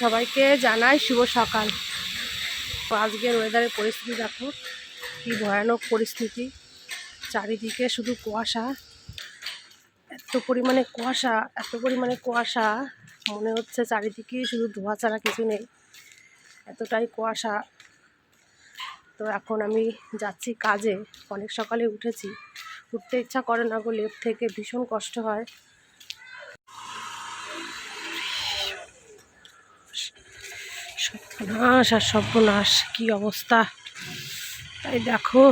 সবাইকে জানাই শুভ সকাল। আজকের ওয়েদারের পরিস্থিতি দেখো, কি ভয়ানক পরিস্থিতি। চারিদিকে শুধু কুয়াশা। এত পরিমাণে কুয়াশা, এত পরিমাণে কুয়াশা। মনে হচ্ছে চারিদিকে শুধু ধোঁয়া ছাড়া কিছু নেই। এতটাই কুয়াশা। তো এখন আমি যাচ্ছি কাজে। অনেক সকালে উঠেছি। উঠতে ইচ্ছা করে না গো লেপ থেকে ভীষণ কষ্ট হয়। সর্বনাশ আর সর্বনাশ, কি অবস্থা? তাই দেখো,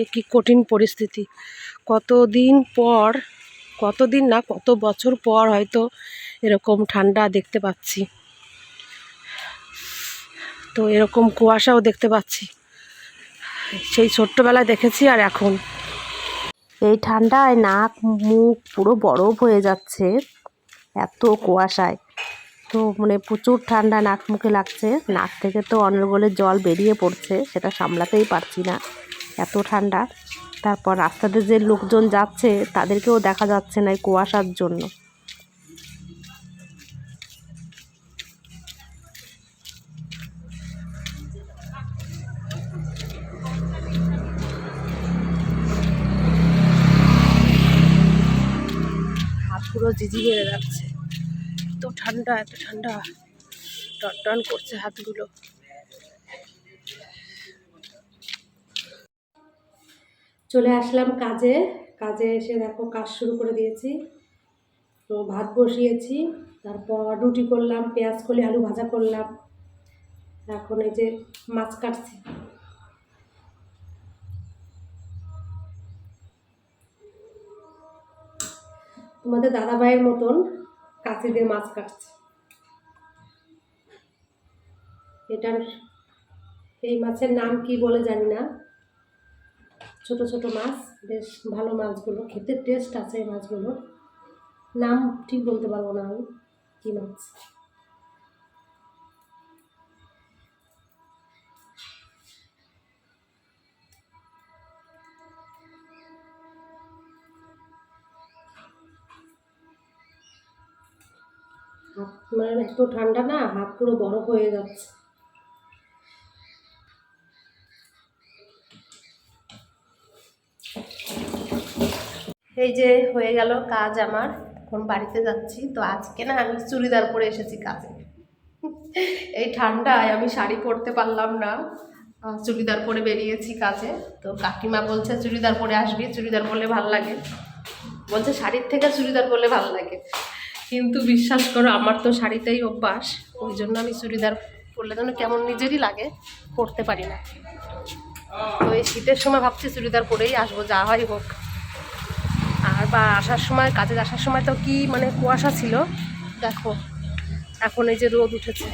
এ কি কঠিন পরিস্থিতি। কতদিন পর, কতদিন না, কত বছর পর হয়তো এরকম ঠান্ডা দেখতে পাচ্ছি। তো এরকম কুয়াশাও দেখতে পাচ্ছি। সেই ছোট্টবেলায় দেখেছি আর এখন। এই ঠান্ডায় নাক, মুখ পুরো বরফ হয়ে যাচ্ছে, এত কুয়াশায়। তো মানে প্রচুর ঠান্ডা নাক মুখে লাগছে। নাক থেকে তো অনর্গলের জল বেরিয়ে পড়ছে, সেটা সামলাতেই পারছি না। এত ঠান্ডা। তারপর রাস্তাতে যে লোকজন যাচ্ছে, তাদেরকেও দেখা যাচ্ছে না কুয়াশার জন্য। পুরো জিজি বেড়ে যাচ্ছে। ঠান্ডা, এত ঠান্ডা। টন করছে হাতগুলো। চলে আসলাম কাজে। কাজে এসে দেখো কাজ শুরু করে দিয়েছি। তো ভাত বসিয়েছি, তারপর রুটি করলাম, পেঁয়াজ কলি, আলু ভাজা করলাম। এখন এই যে মাছ কাটছি। তোমাদের দাদা ভাইয়ের মতন কাঁচি দিয়ে মাছ কাটছে। এটার এই মাছের নাম কি বলে জানি না। ছোট ছোট মাছ, বেশ ভালো মাছগুলো, খেতে টেস্ট আছে এই মাছগুলো। নাম ঠিক বলতে পারব না আমি, কী মাছ। মানে এত ঠান্ডা না, হাত পুরো বরফ হয়ে যাচ্ছে। এই যে হয়ে গেল কাজ আমার, এখন বাড়িতে যাচ্ছি। তো আজকে না আমি চুড়িদার পরে এসেছি কাজে। এই ঠান্ডায় আমি শাড়ি পরতে পারলাম না। চুড়িদার পরে বেরিয়েছি কাজে। তো কাকিমা বলছে, চুড়িদার পরে আসবি, চুড়িদার পরলে ভালো লাগে। বলছে, শাড়ির থেকে চুড়িদার পরলে ভালো লাগে। কিন্তু বিশ্বাস করো, আমার তো শাড়িতেই অভ্যাস। ওই জন্য আমি চুড়িদার পরলে যেন কেমন নিজেরই লাগে, পরতে পারি না। তো এই শীতের সময় ভাবছি চুড়িদার পরেই আসব, যা হয় হোক। আর বা আসার সময়, কাজে আসার সময় তো কি মানে কুয়াশা ছিল। দেখো, এখন এই যে রোদ উঠেছে।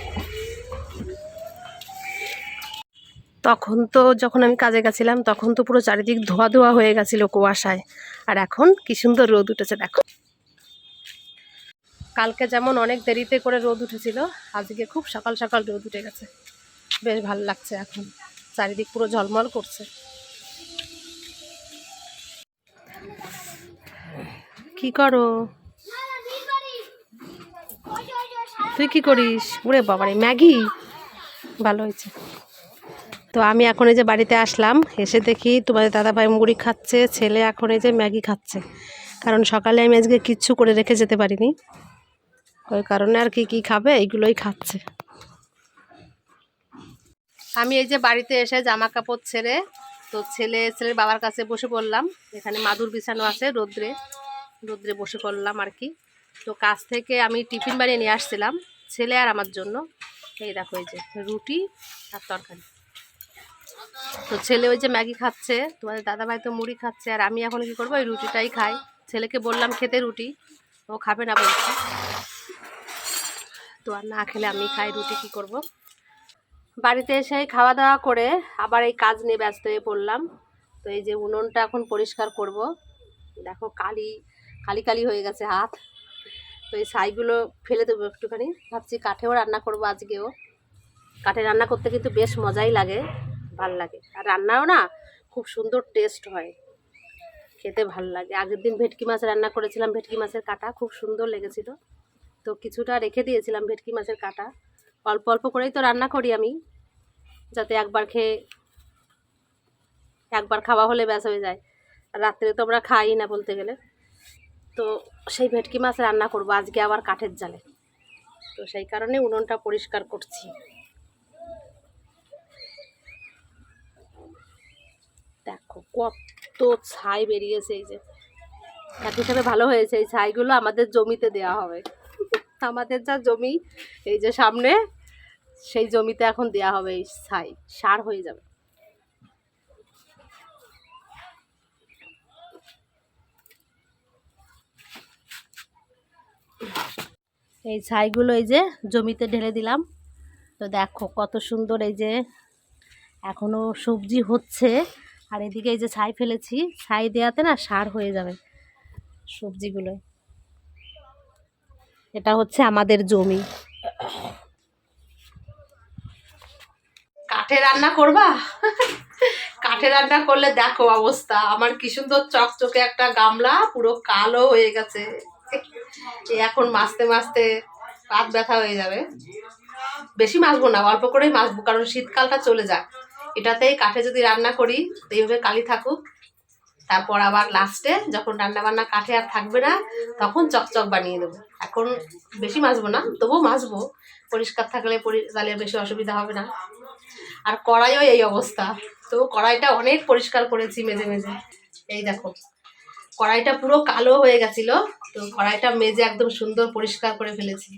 তখন তো যখন আমি কাজে গেছিলাম, তখন তো পুরো চারিদিক ধোয়া ধোয়া হয়ে গেছিল কুয়াশায়। আর এখন কি সুন্দর রোদ উঠেছে, দেখো। কালকে যেমন অনেক দেরিতে করে রোদ উঠেছিল, আজকে খুব সকাল সকাল রোদ উঠে গেছে। বেশ ভালো লাগছে এখন। চারিদিক পুরো ঝলমল করছে। কি করো? তুই কি করিস? ওরে বাবারে, ম্যাগি? ভালো হয়েছে। তো আমি এখন এই যে বাড়িতে আসলাম, এসে দেখি তোমাদের দাদা ভাই মুড়ি খাচ্ছে, ছেলে এখন এই যে ম্যাগি খাচ্ছে। কারণ সকালে আমি আজকে কিচ্ছু করে রেখে যেতে পারিনি। ওই কারণে আর কি কি খাবে, এইগুলোই খাচ্ছে। আমি এই যে বাড়িতে এসে জামা কাপড় ছেড়ে, তো ছেলে, ছেলের বাবার কাছে বসে পড়লাম। এখানে মাদুর বিছানো আছে রোদ্রে রোদ্রে বসে পড়লাম আর কি। তো কাজ থেকে আমি টিফিন বানিয়ে নিয়ে আসছিলাম, ছেলে আর আমার জন্য। এই দেখো, এই যে রুটি আর তরকারি। তো ছেলে ওই যে ম্যাগি খাচ্ছে, তোমাদের দাদাভাই তো মুড়ি খাচ্ছে, আর আমি এখন কি করব? ওই রুটিটাই খাই। ছেলেকে বললাম, খেতে রুটি। ও খাবে না বলছে। তো আর না খেলে আমি খাই, রুটি কি করব? বাড়িতে এসে খাওয়া দাওয়া করে আবার এই কাজ নিয়ে ব্যস্ত হয়ে পড়লাম। তো এই যে উনুনটা এখন পরিষ্কার করব। দেখো কালি কালি কালি হয়ে গেছে হাত। তো এই ছাইগুলো ফেলে দেবো একটুখানি। ভাবছি কাঠেও রান্না করব আজকেও। কাঠে রান্না করতে কিন্তু বেশ মজাই লাগে, ভালো লাগে। আর রান্নাও না খুব সুন্দর টেস্ট হয়। খেতে ভালো লাগে। আগের দিন ভেটকি মাছ রান্না করেছিলাম, ভেটকি মাছের কাটা খুব সুন্দর লেগেছিল। তো কিছুটা রেখে দিয়েছিলাম ভেটকি মাছের কাটা। অল্প অল্প করেই তো রান্না করি আমি, যাতে একবার খেয়ে, একবার খাওয়া হলে ব্যাস হয়ে যায়। রাত্রে তো আমরা খাই না বলতে গেলে। তো সেই ভেটকি মাছ রান্না করব আজকে আবার কাঠের জালে। তো সেই কারণে উনুনটা পরিষ্কার করছি। দেখো কত ছাই বেরিয়েছে এই যে। এক হিসাবে ভালো হয়েছে, এই ছাইগুলো আমাদের জমিতে দেওয়া হবে। আমাদের যা জমি, এই যে সামনে, সেই জমিতে এখন দেওয়া হবে এই ছাই সার হয়ে যাবে। এই ছাইগুলো এই যে জমিতে ঢেলে দিলাম। তো দেখো কত সুন্দর এই যে এখনও সবজি হচ্ছে। আর এদিকে এই যে ছাই ফেলেছি, ছাই দেওয়াতে না সার হয়ে যাবে সবজিগুলো। এটা হচ্ছে আমাদের জমি। কাঠে রান্না করবা? কাঠে রান্না করলে দেখো অবস্থা। আমার কি সুন্দর চকচকে একটা গামলা, পুরো কালো হয়ে গেছে। এখন মাছতে মাছতে পাত ব্যথা হয়ে যাবে। বেশি মাছবো না, অল্প করেই মাছবো, কারণ শীতকালটা চলে যাক। এটাতেই কাঠে যদি রান্না করি এইভাবে কালি থাকুক। তারপর আবার লাস্টে যখন রান্না বান্না কাঠে আর থাকবে না, তখন চকচক বানিয়ে দেবো। এখন বেশি মাছবো না, তবুও মাছবো পরিষ্কার থাকলে তাহলে বেশি অসুবিধা হবে না। আর কড়াইও এই অবস্থা। তো কড়াইটা অনেক পরিষ্কার করেছি মেজে মেজে। এই দেখো, কড়াইটা পুরো কালো হয়ে গেছিল। তো কড়াইটা মেজে একদম সুন্দর পরিষ্কার করে ফেলেছি।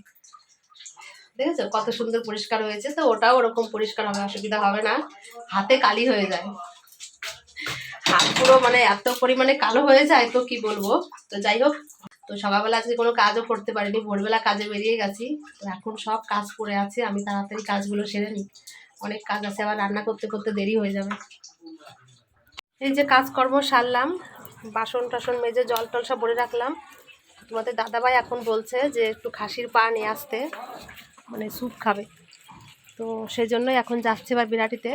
দেখেছ? কত সুন্দর পরিষ্কার হয়েছে। তো ওটাও ওরকম পরিষ্কার হবে, অসুবিধা হবে না। হাতে কালি হয়ে যায়। হাত পুরো মানে এত পরিমাণে কালো হয়ে যায়, তো কি বলব? তো যাই হোক, তো সকালবেলা আজকে কোনো কাজও করতে পারিনি, ভোরবেলা কাজে বেরিয়ে গেছি। তো এখন সব কাজ পড়ে আছে, আমি তাড়াতাড়ি কাজগুলো সেরে নিই। অনেক কাজ আছে, আবার রান্না করতে করতে দেরি হয়ে যাবে। এই যে কাজকর্ম সারলাম, বাসন টাসন মেজে জল টল সব ভরে রাখলাম। তোমাদের দাদাভাই এখন বলছে যে একটু খাসির পা নিয়ে আসতে মানে স্যুপ খাবে। তো সেই জন্যই এখন যাচ্ছে এবার বিরাটিতে।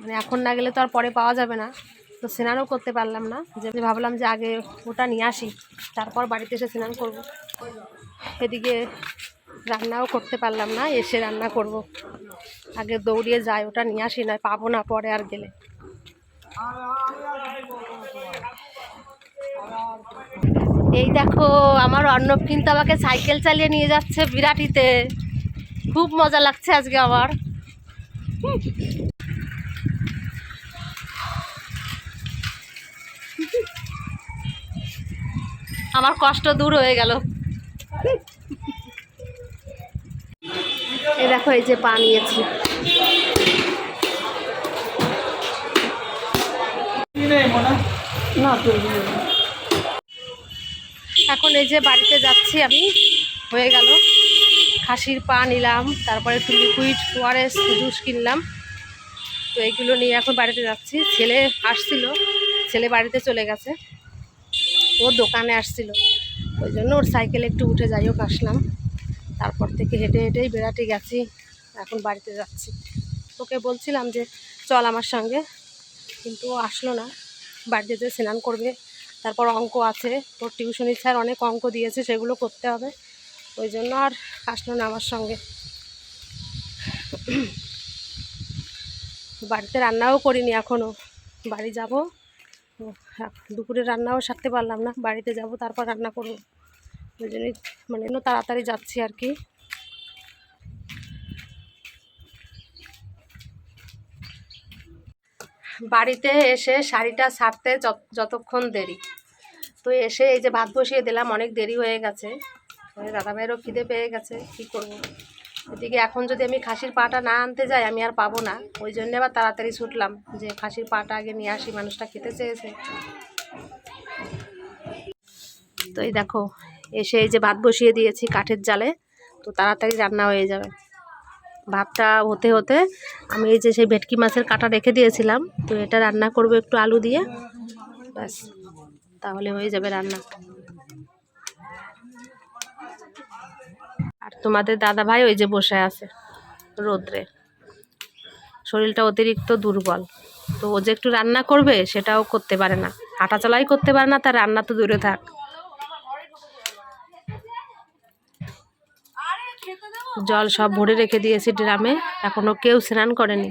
মানে এখন না গেলে তো আর পরে পাওয়া যাবে না। তো স্নানও করতে পারলাম না। যে ভাবলাম যে আগে ওটা নিয়ে আসি, তারপর বাড়িতে এসে স্নান করব। এদিকে রান্নাও করতে পারলাম না, এসে রান্না করব। আগে দৌড়িয়ে যায় ওটা নিয়ে আসি না পাবো না পরে আর গেলে। এই দেখো, আমার অর্ণব কিন্তু আমাকে সাইকেল চালিয়ে নিয়ে যাচ্ছে বিরাটিতে। খুব মজা লাগছে আজকে আমার আমার কষ্ট দূর হয়ে গেল। এই দেখো, এই যে পা নিয়েছি। এখন এই যে বাড়িতে যাচ্ছি আমি, হয়ে গেল। খাসির পা নিলাম, তারপরে একটু লিকুইড ওয়ারেস জুস কিনলাম। তো এইগুলো নিয়ে এখন বাড়িতে যাচ্ছি। ছেলে আসছিল। ছেলে বাড়িতে চলে গেছে। ও দোকানে আসছিল। ওই জন্য ওর সাইকেলে একটু উঠে যাই হোক আসলাম। তারপর থেকে হেঁটে হেঁটেই বেড়াতে গেছি, এখন বাড়িতে যাচ্ছি। ওকে বলছিলাম যে, চল আমার সঙ্গে। কিন্তু ও আসলো না। বাড়িতে যে স্নান করবে, তারপর অঙ্ক আছে। ওর টিউশনি স্যার অনেক অঙ্ক দিয়েছে, সেগুলো করতে হবে। ওই জন্য আর আসলো না আমার সঙ্গে। বাড়িতে রান্নাও করিনি এখনও বাড়ি যাব দুপুরে রান্নাও সারতে পারলাম না, বাড়িতে যাব, তারপর রান্না করব। ওই জন্যই মানে তাড়াতাড়ি যাচ্ছি আর কি। বাড়িতে এসে শাড়িটা যত- যতক্ষণ দেরি। তো এসে এই যে ভাত বসিয়ে দিলাম, অনেক দেরি হয়ে গেছে। ওই দাদাভাইয়েরও খিদে পেয়ে গেছে, কি করব? এদিকে এখন যদি আমি খাসির পাটা না আনতে যাই, আমি আর পাবো না। ওই জন্য আবার তাড়াতাড়ি ছুটলাম যে খাসির পাটা আগে নিয়ে আসি, মানুষটা খেতে চেয়েছে। তো এই দেখো, এসে এই যে ভাত বসিয়ে দিয়েছি কাঠের জালে, তো তাড়াতাড়ি রান্না হয়ে যাবে। ভাতটা হতে হতে আমি এই যে সেই ভেটকি মাছের কাটা রেখে দিয়েছিলাম, তো এটা রান্না করব একটু আলু দিয়ে। ব্যাস, তাহলে হয়ে যাবে রান্না। তোমাদের দাদা ভাই ওই যে বসে আছে রোদ্রে। শরীরটা অতিরিক্ত দুর্বল। তো ও যে একটু রান্না করবে সেটাও করতে পারে না। হাঁটা চলাই করতে পারে না, তার রান্না তো দূরে থাক। জল সব ভরে রেখে দিয়েছি ড্রামে, এখনও কেউ স্নান করেনি।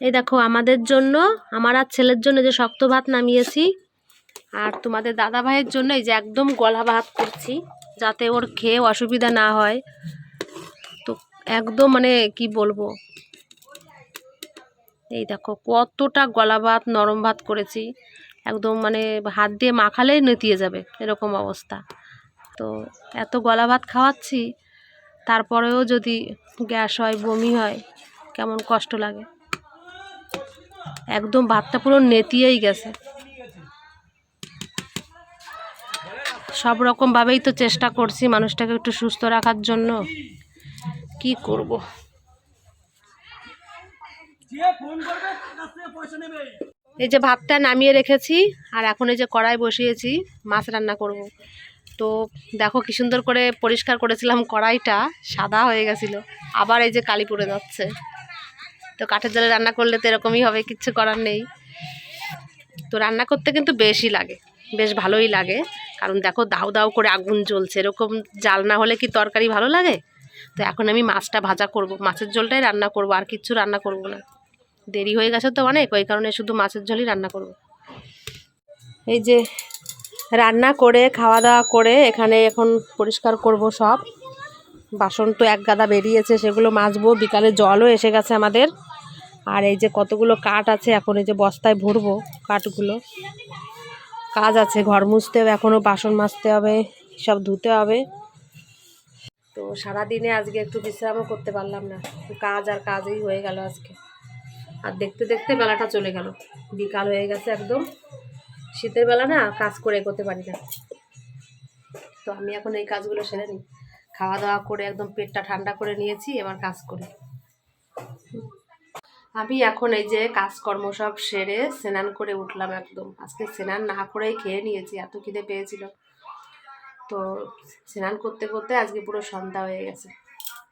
এই দেখো, আমাদের জন্য, আমার আর ছেলের জন্য যে শক্ত ভাত নামিয়েছি, আর তোমাদের দাদা ভাইয়ের জন্য এই যে একদম গলা ভাত করছি, যাতে ওর খেয়ে অসুবিধা না হয়। তো একদম মানে কি বলব? এই দেখো, কতটা গলা ভাত, নরম ভাত করেছি। একদম মানে হাত দিয়ে মাখালেই নেতিয়ে যাবে, এরকম অবস্থা। তো এত গলা ভাত খাওয়াচ্ছি, তারপরেও যদি গ্যাস হয়, বমি হয়, কেমন কষ্ট লাগে। একদম ভাতটা পুরো নেতিয়েই গেছে। সব রকমভাবেই তো চেষ্টা করছি মানুষটাকে একটু সুস্থ রাখার জন্য। কি করব? এই যে ভাতটা নামিয়ে রেখেছি, আর এখন এই যে কড়াই বসিয়েছি, মাছ রান্না করব। তো দেখো কি সুন্দর করে পরিষ্কার করেছিলাম কড়াইটা, সাদা হয়ে গেছিল। আবার এই যে কালি পড়ে যাচ্ছে। তো কাঠের জলে রান্না করলে তো এরকমই হবে, কিচ্ছু করার নেই। তো রান্না করতে কিন্তু বেশি লাগে, বেশ ভালোই লাগে। কারণ দেখো দাও দাও করে আগুন জ্বলছে, এরকম জাল না হলে কি তরকারি ভালো লাগে? তো এখন আমি মাছটা ভাজা করব, মাছের ঝোলটাই রান্না করব, আর কিচ্ছু রান্না করব না। দেরি হয়ে গেছে তো অনেক, ওই কারণে শুধু মাছের ঝোলই রান্না করব। এই যে রান্না করে খাওয়া দাওয়া করে, এখানে এখন পরিষ্কার করব সব। বাসন তো এক গাদা বেরিয়েছে, সেগুলো মাজবো। বিকালে জলও এসে গেছে আমাদের। আর এই যে কতগুলো কাঠ আছে, এখন এই যে বস্তায় ভরবো কাঠগুলো। কাজ আছে, ঘর মুছতে হবে এখনও বাসন মাজতে হবে, সব ধুতে হবে। তো সারাদিনে আজকে একটু বিশ্রামও করতে পারলাম না। কাজ আর কাজই হয়ে গেল আজকে। আর দেখতে দেখতে বেলাটা চলে গেল। বিকাল হয়ে গেছে একদম। শীতের বেলা না কাজ করে করতে পারি না। তো আমি এখন এই কাজগুলো সেরে নিই। খাওয়া দাওয়া করে একদম পেটটা ঠান্ডা করে নিয়েছি, এবার কাজ করি। আমি এখন এই যে কাজকর্ম সব সেরে স্নান করে উঠলাম একদম। আজকে স্নান না করেই খেয়ে নিয়েছি, এত খিদে পেয়েছিল। তো স্নান করতে করতে আজকে পুরো সন্ধ্যা হয়ে গেছে।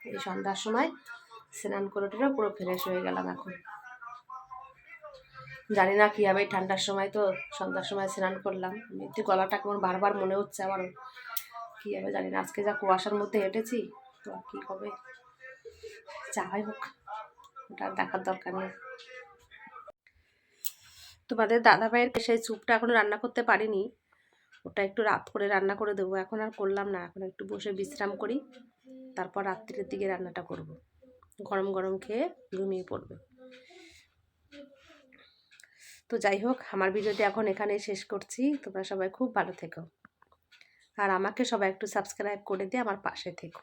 এই সন্ধ্যার সময় স্নান করে টেরে পুরো ফ্রেশ হয়ে গেলাম এখন। জানি না কীভাবে, ঠান্ডার সময় তো, সন্ধ্যার সময় স্নান করলাম। একটু গলাটা কেমন বারবার মনে হচ্ছে আমারও। কীভাবে জানি না, আজকে যা কুয়াশার মধ্যে হেঁটেছি, তো কী হবে। যাই হোক, ওটা দেখার দরকার নেই। তোমাদের দাদা ভাইয়ের সেই স্যুপটা এখনও রান্না করতে পারিনি। ওটা একটু রাত করে রান্না করে দেবো। এখন আর করলাম না, এখন একটু বসে বিশ্রাম করি। তারপর রাত্রির দিকে রান্নাটা করব। গরম গরম খেয়ে ঘুমিয়ে পড়বে। তো যাই হোক আমার ভিডিওটি এখন এখানে শেষ করছি। তোমরা সবাই খুব ভালো থেকো। আর আমাকে সবাই একটু সাবস্ক্রাইব করে দিয়ে আমার পাশে থেকো।